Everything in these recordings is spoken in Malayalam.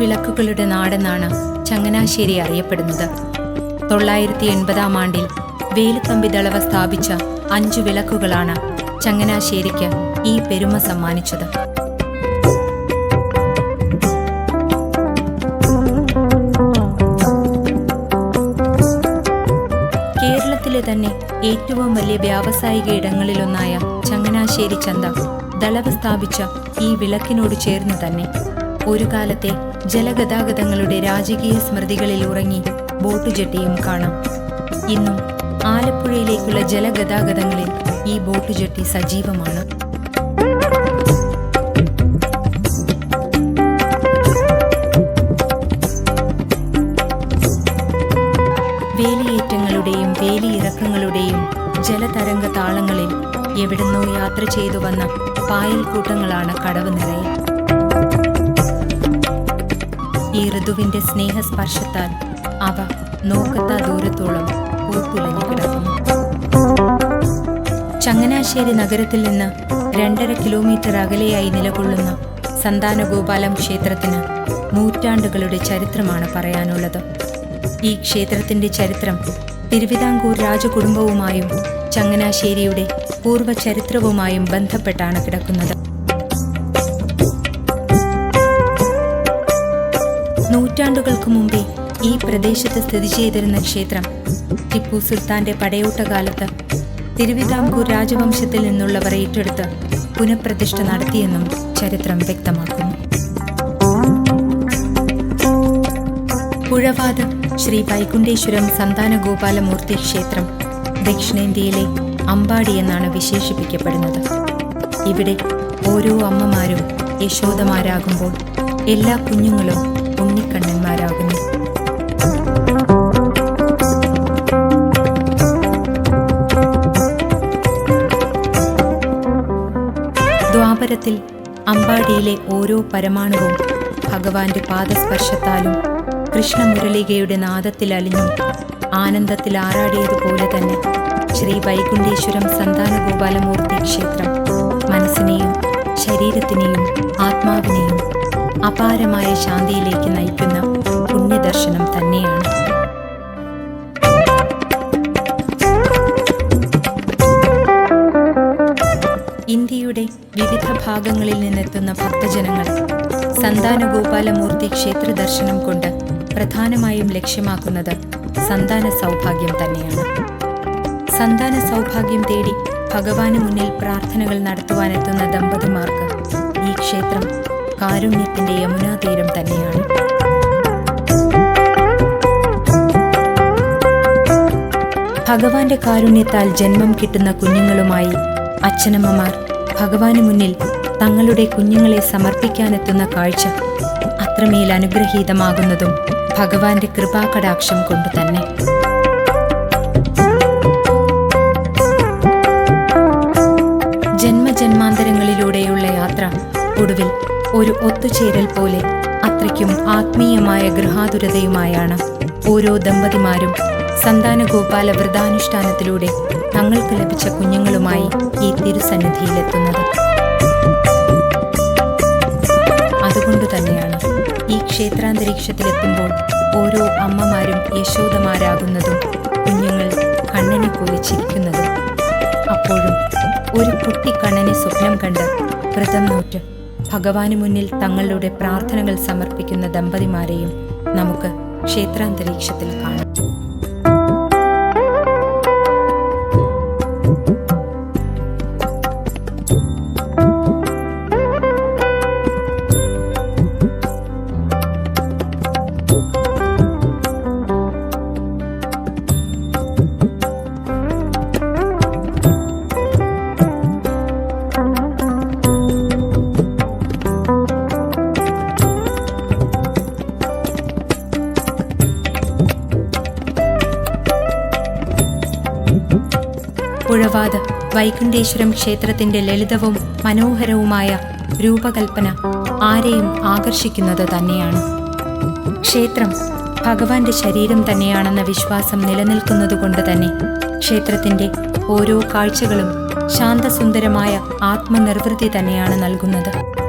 വിളക്കുകളുടെ നാടെന്നാണ് ചങ്ങനാശ്ശേരി അറിയപ്പെടുന്നത്. തൊള്ളായിരത്തി എൺപതാം ആണ്ടിൽ വേലുത്തമ്പി ദളവ സ്ഥാപിച്ച അഞ്ചു വിളക്കുകളാണ് ചങ്ങനാശ്ശേരിക്ക് ഈ പെരുമ സമ്മാനിച്ചത്. കേരളത്തിലെ തന്നെ ഏറ്റവും വലിയ വ്യാവസായിക ഇടങ്ങളിലൊന്നായ ചങ്ങനാശ്ശേരി ചന്ത ദളവ് സ്ഥാപിച്ച ഈ വിളക്കിനോട് ചേർന്ന് തന്നെ. ഒരു കാലത്തെ ജലഗതാഗതങ്ങളുടെ രാജകീയ സ്മൃതികളിൽ ഉറങ്ങി ബോട്ട് ജെട്ടിയും കാണാം. ഇന്നും ആലപ്പുഴയിലേക്കുള്ള ജലഗതാഗതങ്ങളിൽ ഈ ബോട്ട് ജെട്ടി സജീവമാണ്. വേലിയേറ്റങ്ങളുടെയും വേലിയിറക്കങ്ങളുടെയും ജലതരംഗ താളങ്ങളിൽ എവിടുന്നോ യാത്ര ചെയ്തു വന്ന പായൽക്കൂട്ടങ്ങളാണ് കടവ് നിറയെ. ഈ സ്നേഹസ്പർശത്താൽ അവ നോക്കത്താ ദൂരത്തോളം പൂത്തുലഞ്ഞു കിടക്കുന്നു. ചങ്ങനാശ്ശേരി നഗരത്തിൽ നിന്ന് രണ്ടര കിലോമീറ്റർ അകലെയായി നിലകൊള്ളുന്ന സന്താനഗോപാലം ക്ഷേത്രത്തിന് നൂറ്റാണ്ടുകളുടെ ചരിത്രമാണ് പറയാനുള്ളത്. ഈ ക്ഷേത്രത്തിന്റെ ചരിത്രം തിരുവിതാംകൂർ രാജകുടുംബവുമായും ചങ്ങനാശ്ശേരിയുടെ പൂർവചരിത്രവുമായും ബന്ധപ്പെട്ടാണ് കിടക്കുന്നത്. നൂറ്റാണ്ടുകൾക്ക് മുമ്പേ ഈ പ്രദേശത്ത് സ്ഥിതി ചെയ്തിരുന്ന ക്ഷേത്രം ടിപ്പു സുൽത്താന്റെ പടയോട്ടകാലത്ത് തിരുവിതാംകൂർ രാജവംശത്തിൽ നിന്നുള്ളവർ ഏറ്റെടുത്ത് പുനഃപ്രതിഷ്ഠ നടത്തിയെന്നും ചരിത്രം വ്യക്തമാക്കുന്നു. പുഴവാത് ശ്രീ വൈകുണ്ഠേശ്വരം സന്താനഗോപാലമൂർത്തി ക്ഷേത്രം ദക്ഷിണേന്ത്യയിലെ അമ്പാടി എന്നാണ് വിശേഷിപ്പിക്കപ്പെടുന്നത്. ഇവിടെ ഓരോ അമ്മമാരും യശോദമാരാകുമ്പോൾ എല്ലാ കുഞ്ഞുങ്ങളും ഉണ്ണിക്കണ്ണന്മാരാകുന്നു ദ്വാപരത്തിൽ അമ്പാടിയിലെ ഓരോ പരമാണുവും ഭഗവാന്റെ പാദസ്പർശത്താലും കൃഷ്ണമുരളികയുടെ നാദത്തിൽ അലിഞ്ഞും ആനന്ദത്തിൽ ആറാടിയതുപോലെ തന്നെ ശ്രീ വൈകുണ്ഠേശ്വരം സന്താനഗോപാലമൂർത്തി ക്ഷേത്രം മനസ്സിനെയും ശരീരത്തിനെയും ആത്മാവിനെയും അപാരമായ ശാന്തിയിലേക്ക് നയിക്കുന്ന പുണ്യദർശനം തന്നെയാണ്. ഇന്ത്യയുടെ വിവിധ ഭാഗങ്ങളിൽ നിന്നെത്തുന്ന ഭക്തജനങ്ങൾ സന്താനഗോപാലമൂർത്തി ക്ഷേത്ര ദർശനം കൊണ്ട് പ്രധാനമായും ലക്ഷ്യമാക്കുന്നത് സന്താന സൗഭാഗ്യം തന്നെയാണ്. സന്താന സൗഭാഗ്യം തേടി ഭഗവാന് മുന്നിൽ പ്രാർത്ഥനകൾ നടത്തുവാനെത്തുന്ന ദമ്പതിമാർക്ക് ഈ ക്ഷേത്രം കാരുണ്യത്തിന്റെ യമുനാ തീരം തന്നെയാണ്. ഭഗവാന്റെ കാരുണ്യത്താൽ ജന്മം കിട്ടുന്ന കുഞ്ഞുങ്ങളുമായി അച്ഛനമ്മമാർ ഭഗവാന് മുന്നിൽ തങ്ങളുടെ കുഞ്ഞുങ്ങളെ സമർപ്പിക്കാനെത്തുന്ന കാഴ്ച അത്രമേൽ അനുഗ്രഹീതമാകുന്നതും ഭഗവാന്റെ കൃപാകടാക്ഷം കൊണ്ട് തന്നെ. ജന്മജന്മാന്തരങ്ങളിലൂടെയുള്ള യാത്ര ഒടുവിൽ ഒരു ഒത്തുചേരൽ പോലെ അത്രയ്ക്കും ആത്മീയമായ ഗൃഹാതുരതയുമായാണ് ഓരോ ദമ്പതിമാരും സന്താനഗോപാല വ്രതാനുഷ്ഠാനത്തിലൂടെ തങ്ങൾക്ക് ലഭിച്ച കുഞ്ഞുങ്ങളുമായി ഈ തിരുസന്നിധിയിലെത്തുന്നത്. അതുകൊണ്ട് തന്നെയാണ് ഈ ക്ഷേത്രാന്തരീക്ഷത്തിലെത്തുമ്പോൾ ഓരോ അമ്മമാരും യശോദമാരാകുന്നതും കുഞ്ഞുങ്ങൾ കണ്ണനെ പോലെ ചിരിക്കുന്നതും. അപ്പോഴും ഒരു കുട്ടി കണ്ണനെ സ്വപ്നം കണ്ട് വ്രതം നോറ്റ് ഭഗവാന് മുന്നിൽ തങ്ങളുടെ പ്രാർത്ഥനകൾ സമർപ്പിക്കുന്ന ദമ്പതിമാരെയും നമുക്ക് ക്ഷേത്രാന്തരീക്ഷത്തിൽ കാണാം. പുഴവാത് വൈകുണ്ഠേശ്വരം ക്ഷേത്രത്തിന്റെ ലളിതവും മനോഹരവുമായ രൂപകൽപ്പന ആരെയും ആകർഷിക്കുന്നത് തന്നെയാണ്. ക്ഷേത്രം ഭഗവാന്റെ ശരീരം തന്നെയാണെന്ന വിശ്വാസം നിലനിൽക്കുന്നതുകൊണ്ട് തന്നെ ക്ഷേത്രത്തിന്റെ ഓരോ കാഴ്ചകളും ശാന്തസുന്ദരമായ ആത്മനിർവൃത്തി തന്നെയാണ് നൽകുന്നത്.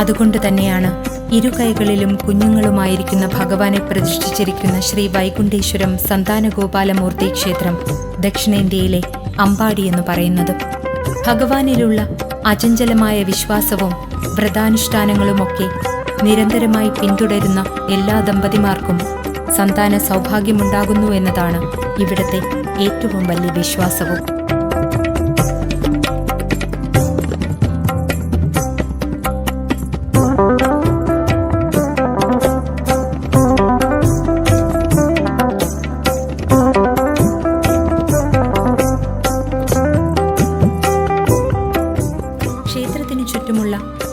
അതുകൊണ്ട് തന്നെയാണ് ഇരു കൈകളിലും കുഞ്ഞുങ്ങളുമായിരിക്കുന്ന ഭഗവാനെ പ്രതിഷ്ഠിച്ചിരിക്കുന്ന ശ്രീ വൈകുണ്ഠേശ്വരം സന്താനഗോപാലമൂർത്തി ക്ഷേത്രം ദക്ഷിണേന്ത്യയിലെ അമ്പാടി എന്ന് പറയുന്നത്. ഭഗവാനിലുള്ള അചഞ്ചലമായ വിശ്വാസവും വ്രതാനുഷ്ഠാനങ്ങളുമൊക്കെ നിരന്തരമായി പിന്തുടരുന്ന എല്ലാ ദമ്പതിമാർക്കും സന്താന സൗഭാഗ്യമുണ്ടാകുന്നു എന്നതാണ് ഇവിടുത്തെ ഏറ്റവും വലിയ വിശ്വാസവും.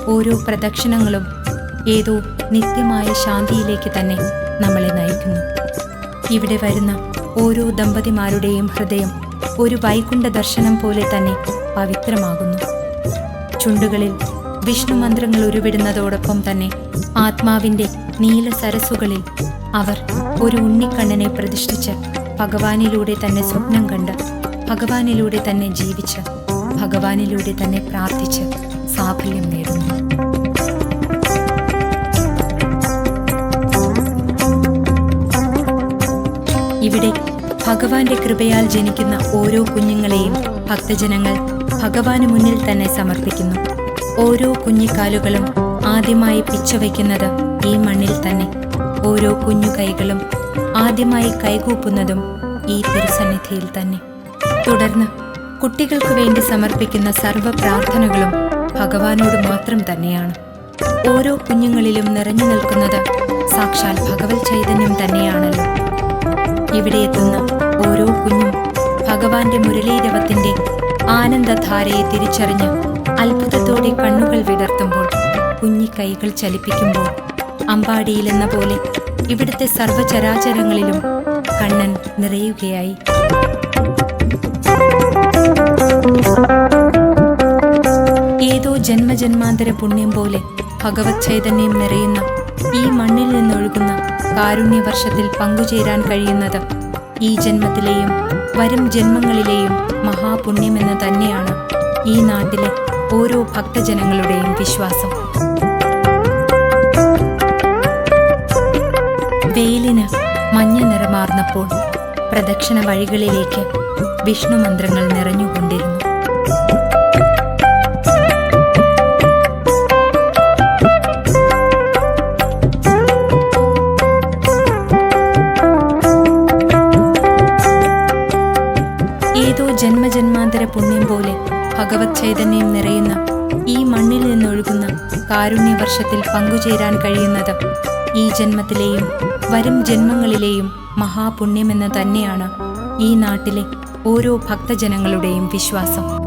ഓരോ പ്രദക്ഷിണങ്ങളും ഏതോ നിത്യമായ ശാന്തിയിലേക്ക് തന്നെ നമ്മളെ നയിക്കുന്നു. ഇവിടെ വരുന്ന ഓരോ ദമ്പതിമാരുടെയും ഹൃദയം ഒരു വൈകുണ്ഠ ദർശനം പോലെ തന്നെ പവിത്രമാകുന്നു. ചുണ്ടുകളിൽ വിഷ്ണു മന്ത്രങ്ങൾ ഉരുവിടുന്നതോടൊപ്പം തന്നെ ആത്മാവിന്റെ നീല സരസുകളിൽ അവർ ഒരു ഉണ്ണിക്കണ്ണനെ പ്രതിഷ്ഠിച്ച് ഭഗവാനിലൂടെ തന്നെ സ്വപ്നം കണ്ട് ഭഗവാനിലൂടെ തന്നെ ജീവിച്ച് ഭഗവാനിലൂടെ തന്നെ പ്രാർത്ഥിച്ച് സാഫല്യം നേടുന്നു. ഇവിടെ ഭഗവാന്റെ കൃപയാൽ ജനിക്കുന്ന ഓരോ കുഞ്ഞുങ്ങളെയും ഭക്തജനങ്ങൾ ഭഗവാന് മുന്നിൽ തന്നെ സമർപ്പിക്കുന്നു. ഓരോ കുഞ്ഞിക്കാലുകളും ആദ്യമായി പിച്ചവയ്ക്കുന്നത് ഈ മണ്ണിൽ തന്നെ. ഓരോ കുഞ്ഞു കൈകളും ആദ്യമായി കൈകൂപ്പുന്നതും ഈ തിരുസന്നിധിയിൽ തന്നെ. തുടർന്ന് കുട്ടികൾക്ക് വേണ്ടി സമർപ്പിക്കുന്ന സർവ പ്രാർത്ഥനകളും ഭഗവാനോട് മാത്രം തന്നെയാണ്. ഓരോ കുഞ്ഞുങ്ങളിലും നിറഞ്ഞു നിൽക്കുന്നത് സാക്ഷാൽ ഭഗവത് ചൈതന്യം തന്നെയാണല്ലോ. ഇവിടെ എത്തുന്ന ഓരോ കുഞ്ഞും ഭഗവാന്റെ മുരളീരവത്തിന്റെ ആനന്ദധാരയെ തിരിച്ചറിഞ്ഞ് അത്ഭുതത്തോടെ കണ്ണുകൾ വിടർത്തുമ്പോൾ കുഞ്ഞിക്കൈകൾ ചലിപ്പിക്കുമ്പോൾ അമ്പാടിയിലെന്ന പോലെ ഇവിടുത്തെ സർവചരാചരങ്ങളിലും കണ്ണൻ നിറയുകയായി. ജന്മജന്മാന്തര പുണ്യം പോലെ ഭഗവത് ചൈതന്യം നിറയുന്ന ഈ മണ്ണിൽ നിന്നൊഴുകുന്ന കാരുണ്യവർഷത്തിൽ പങ്കുചേരാൻ കഴിയുന്നത് ഈ ജന്മത്തിലെയും വരും ജന്മങ്ങളിലെയും മഹാപുണ്യമെന്ന് തന്നെയാണ് ഈ നാട്ടിലെ ഓരോ ഭക്തജനങ്ങളുടെയും വിശ്വാസം. വെയിലിന് മഞ്ഞ നിറമാർന്നപ്പോൾ പ്രദക്ഷിണ വഴികളിലേക്ക് വിഷ്ണു മന്ത്രങ്ങൾ നിറഞ്ഞുകൊണ്ടിരുന്നു. പുണ്യം പോലെ ഭഗവത് ചൈതന്യം നിറയുന്ന ഈ മണ്ണിൽ നിന്നൊഴുകുന്ന കാരുണ്യവർഷത്തിൽ പങ്കുചേരാൻ കഴിയുന്നത് ഈ ജന്മത്തിലെയും വരും ജന്മങ്ങളിലെയും മഹാപുണ്യമെന്ന് തന്നെയാണ് ഈ നാട്ടിലെ ഓരോ ഭക്തജനങ്ങളുടെയും വിശ്വാസം.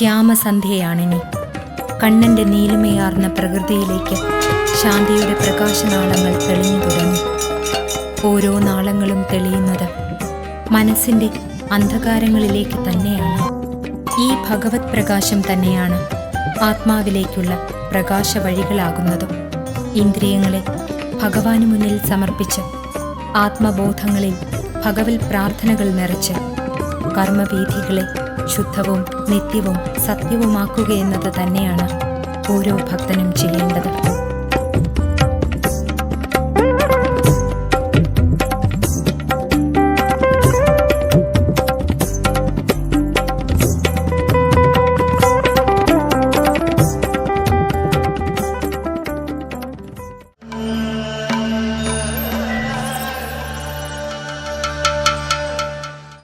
ശ്യാമസന്ധ്യയാണിനി. കണ്ണന്റെ നീലിമയാർന്ന പ്രകൃതിയിലേക്ക് ശാന്തിയുടെ പ്രകാശനാളങ്ങൾ തെളിഞ്ഞു തുടങ്ങി. ഓരോ നാളങ്ങളും തെളിയുന്നത് മനസ്സിന്റെ അന്ധകാരങ്ങളിലേക്ക് തന്നെയാണ്. ഈ ഭഗവത് പ്രകാശം തന്നെയാണ് ആത്മാവിലേക്കുള്ള പ്രകാശ വഴികളാകുന്നതും ഇന്ദ്രിയങ്ങളെ ഭഗവാന് മുന്നിൽ സമർപ്പിച്ച് ആത്മബോധങ്ങളിൽ ഭഗവത് പ്രാർത്ഥനകൾ നിറച്ച് കർമ്മവീഥികളെ ശുദ്ധവും നിത്യവും സത്യവുമാക്കുകയെന്നത് തന്നെയാണ് ഓരോ ഭക്തനും ചെയ്യേണ്ടത്.